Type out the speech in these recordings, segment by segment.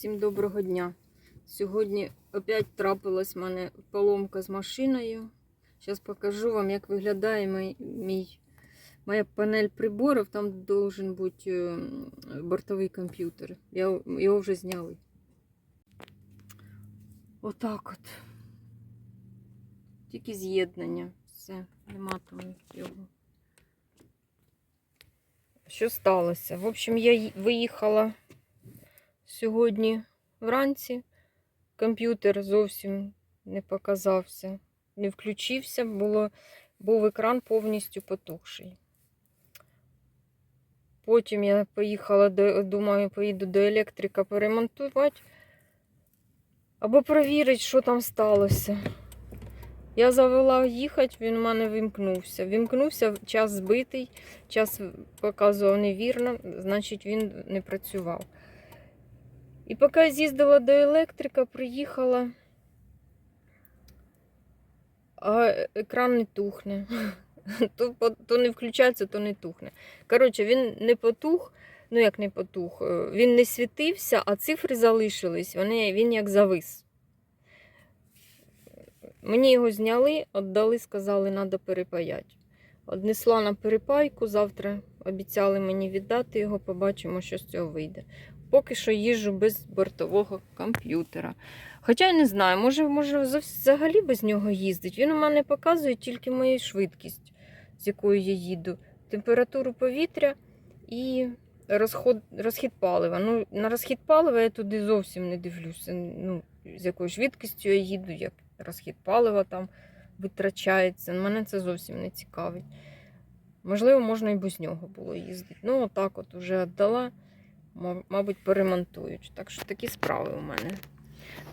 Всім доброго дня. Сьогодні опять трапилась в мене поломка з машиною. Зараз покажу вам, як виглядає мій, моя панель приборів. Там должен бути е, бортовий комп'ютер. Я, його вже зняли. Отак от. Тільки з'єднання. Все, нема там його. Що сталося? В общем, я виїхала сьогодні вранці. Комп'ютер зовсім не показався, не включився, було, був екран повністю потухший. Потім я поїхала думаю, поїду до електрика поремонтувати або перевірити, що там сталося. Я завела їхати, він в мене вимкнувся. Вимкнувся, час збитий, час показував невірно, значить він не працював. І поки я з'їздила до електрика, приїхала, а екран не тухне. То, то не включається, то не тухне. Коротше, він не потух, ну як не потух, е, він не світився, а цифри залишились. Вони, він як завис. Мені його зняли, віддали, сказали, треба перепаяти. Однесла на перепайку, завтра обіцяли мені віддати його, побачимо, що з цього вийде. Поки що їжджу без бортового комп'ютера. Хоча я не знаю, може, може взагалі без нього їздить. Він у мене показує тільки мою швидкість, з якою я їду, температуру повітря і розход, розхід палива. Ну, на розхід палива я туди зовсім не дивлюся. Ну, з якою швидкістю я їду, як розхід палива там витрачається. Мене це зовсім не цікавить. Можливо, можна і без нього було їздити. Ну, отак от уже віддала. Ма- Мабуть, поремонтують. Так що такі справи у мене.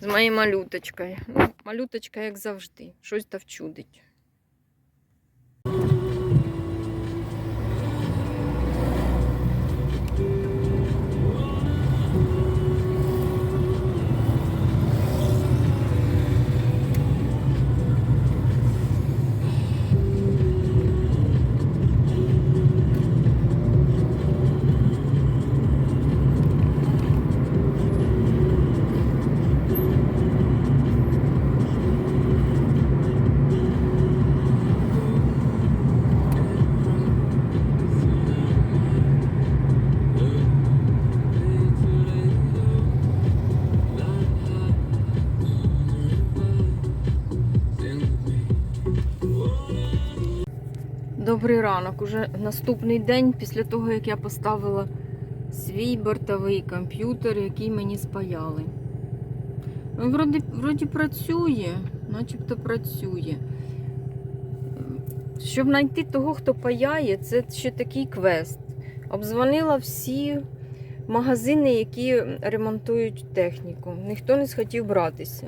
З моєю малюточкою. Ну, малюточка, як завжди, щось та вчудить. Добрий ранок. Уже наступний день після того, як я поставила свій бортовий комп'ютер, який мені спаяли. Він вроді, вроді працює, начебто працює. Щоб знайти того, хто паяє, це ще такий квест. Обдзвонила всі магазини, які ремонтують техніку. Ніхто не схотів братися.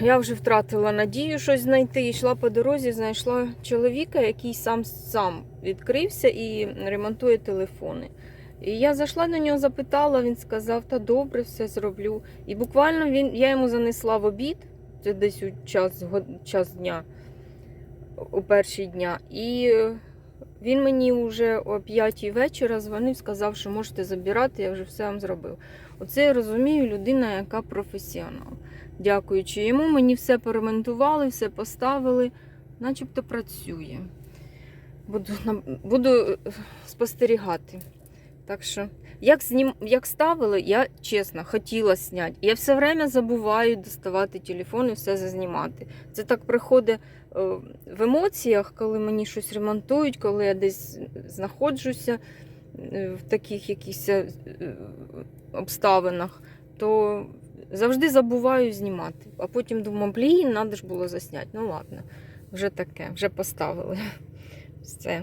Я вже втратила надію щось знайти. Йшла по дорозі, знайшла чоловіка, який сам сам відкрився і ремонтує телефони. І я зайшла до нього, запитала, він сказав, та добре, все зроблю. І буквально він, я йому занесла в обід, це десь у час, час дня, у перші дня. І він мені вже о 5 вечора дзвонив, сказав, що можете забирати, я вже все вам зробив. Оце я розумію людина, яка професіонал. Дякуючи йому, мені все поремонтували, все поставили, начебто працює. Буду, буду е, спостерігати. Так що, як, знім, як ставили, я чесно хотіла зняти. Я все время забуваю доставати телефон і все зазнімати. Це так приходить в емоціях, коли мені щось ремонтують, коли я десь знаходжуся е, в таких якихось е, обставинах, то завжди забуваю знімати. А потім думаю, блін, треба ж було засняти. Ну ладно, вже таке, вже поставили. Все.